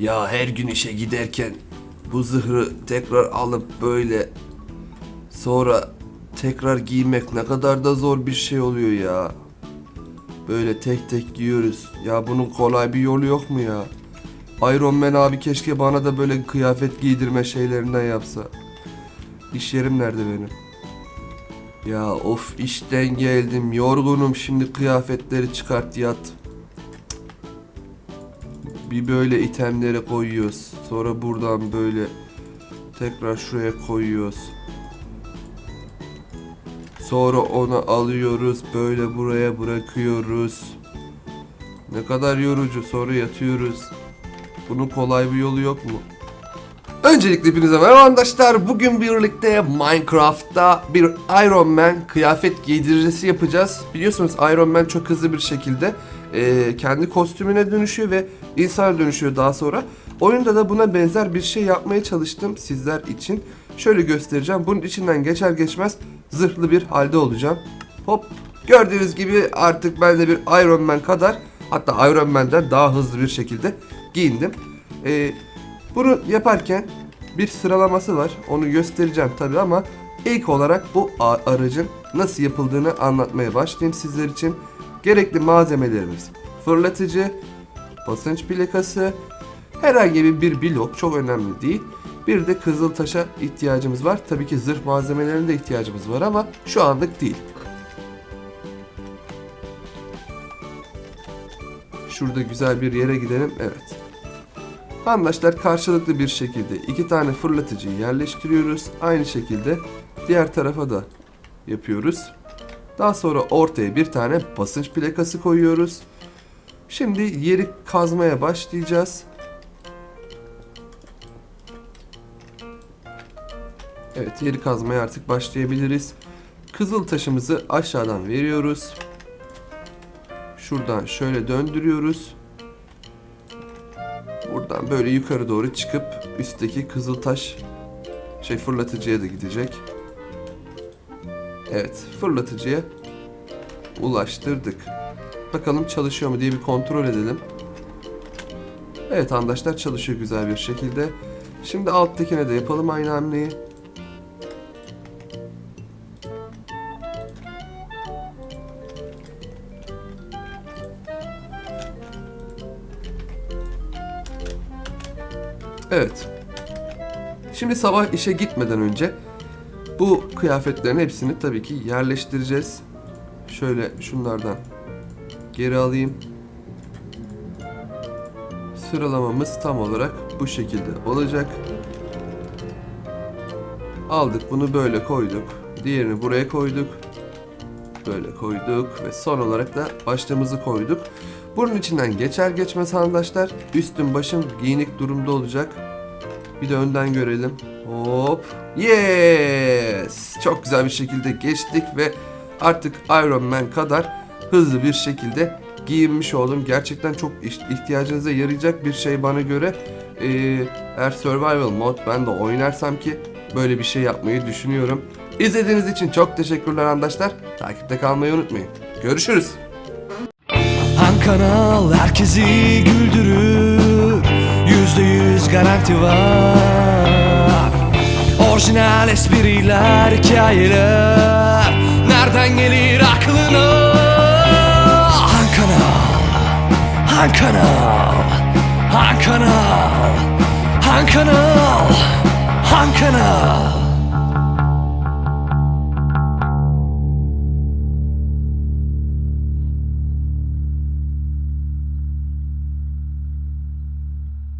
Ya her gün işe giderken bu zırhı tekrar alıp böyle sonra tekrar giymek ne kadar da zor bir şey oluyor ya. Böyle tek tek giyiyoruz. Ya bunun kolay bir yolu yok mu ya? Iron Man abi keşke bana da böyle kıyafet giydirme şeylerinden yapsa. İş yerim nerede benim? Ya of işten geldim yorgunum şimdi kıyafetleri çıkart yat. Bir böyle itemleri koyuyoruz. Sonra buradan böyle tekrar şuraya koyuyoruz. Sonra onu alıyoruz böyle buraya bırakıyoruz. Ne kadar yorucu sonra yatıyoruz. Bunun kolay bir yolu yok mu? Öncelikle hepinize merhaba arkadaşlar. Bugün birlikte Minecraft'ta bir Iron Man kıyafet giydiricisi yapacağız. Biliyorsunuz Iron Man çok hızlı bir şekilde e, kendi kostümüne dönüşüyor ve insana dönüşüyor daha sonra. Oyunda da buna benzer bir şey yapmaya çalıştım sizler için. Şöyle göstereceğim. Bunun içinden geçer geçmez zırhlı bir halde olacağım. Hop. Gördüğünüz gibi artık ben de bir Iron Man kadar hatta Iron Man'den daha hızlı bir şekilde giyindim. Ee, bunu yaparken bir sıralaması var. Onu göstereceğim tabi ama ilk olarak bu aracın nasıl yapıldığını anlatmaya başlayayım sizler için. Gerekli malzemelerimiz fırlatıcı, basınç plakası, herhangi bir, bir blok çok önemli değil. Bir de kızıl taşa ihtiyacımız var. Tabii ki zırh malzemelerine de ihtiyacımız var ama şu anlık değil. Şurada güzel bir yere gidelim. Evet. Arkadaşlar karşılıklı bir şekilde iki tane fırlatıcıyı yerleştiriyoruz. Aynı şekilde diğer tarafa da yapıyoruz. Daha sonra ortaya bir tane basınç plakası koyuyoruz. Şimdi yeri kazmaya başlayacağız. Evet yeri kazmaya artık başlayabiliriz. Kızıl taşımızı aşağıdan veriyoruz. Şuradan şöyle döndürüyoruz. Buradan böyle yukarı doğru çıkıp üstteki kızıl taş şey fırlatıcıya da gidecek. Evet fırlatıcıya ulaştırdık. Bakalım çalışıyor mu diye bir kontrol edelim. Evet arkadaşlar çalışıyor güzel bir şekilde. Şimdi alttakine de yapalım aynı hamleyi. Evet. Şimdi sabah işe gitmeden önce bu kıyafetlerin hepsini tabii ki yerleştireceğiz. Şöyle şunlardan geri alayım. Sıralamamız tam olarak bu şekilde olacak. Aldık bunu böyle koyduk. Diğerini buraya koyduk. Böyle koyduk ve son olarak da başlığımızı koyduk. Bunun içinden geçer geçmez arkadaşlar üstüm başım giyinik durumda olacak. Bir de önden görelim. Hop. Yes. Çok güzel bir şekilde geçtik ve artık Iron Man kadar hızlı bir şekilde giyinmiş oldum. Gerçekten çok ihtiyacınıza yarayacak bir şey bana göre. Ee, eğer survival mod ben de oynarsam ki böyle bir şey yapmayı düşünüyorum. İzlediğiniz için çok teşekkürler arkadaşlar. Takipte kalmayı unutmayın. Görüşürüz. Han kanal herkesi güldürür Yüzde yüz garanti var Orijinal espriler, hikayeler Nereden gelir aklına Han kanal Han kanal Han kanal Han kanal Han kanal